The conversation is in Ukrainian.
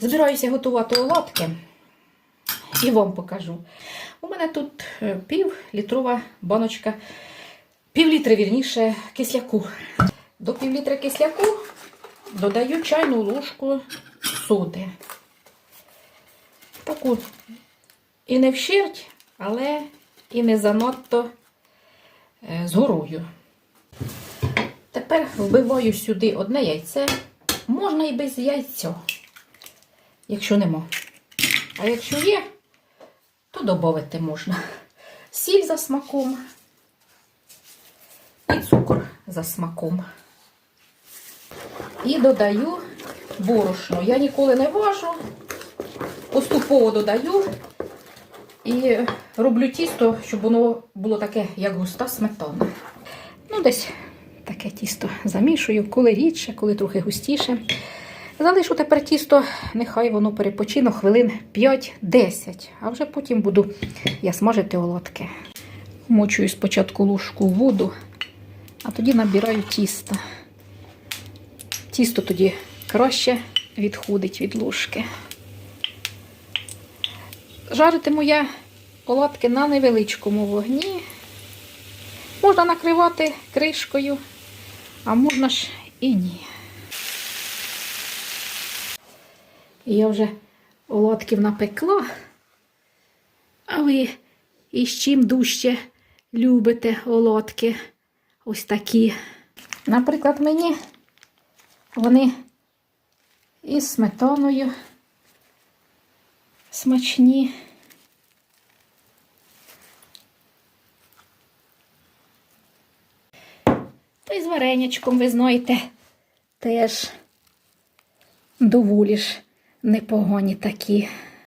Збираюся готувати оладки і вам покажу. У мене тут е, пів літрова баночка, пів літра, вірніше, кисляку. До пів літра кисляку додаю чайну ложку соди. Таку і не вщерть, але і не занадто е, з горою. Тепер вбиваю сюди одне яйце. Можна і без яйця, якщо нема. А якщо є, то додати можна. Сіль за смаком і цукор за смаком. І додаю борошно. Я ніколи не важу, поступово додаю і роблю тісто, щоб воно було таке, як густа сметана. Ну, десь таке тісто замішую, коли рідше, коли трохи густіше. Залишу тепер тісто, нехай воно перепочине хвилин 5-10, а вже потім буду я смажити оладки. Мочую спочатку ложку воду, а тоді набираю тісто. Тісто тоді краще відходить від ложки. Жаритиму я оладки на невеличкому вогні. Можна накривати кришкою, а можна ж і ні. Я вже оладків напекла. А ви із чим дужче любите оладки? Ось такі. Наприклад, мені вони із сметаною смачні. Та й з варенячком, ви знаєте, теж доволі ж непогані такі.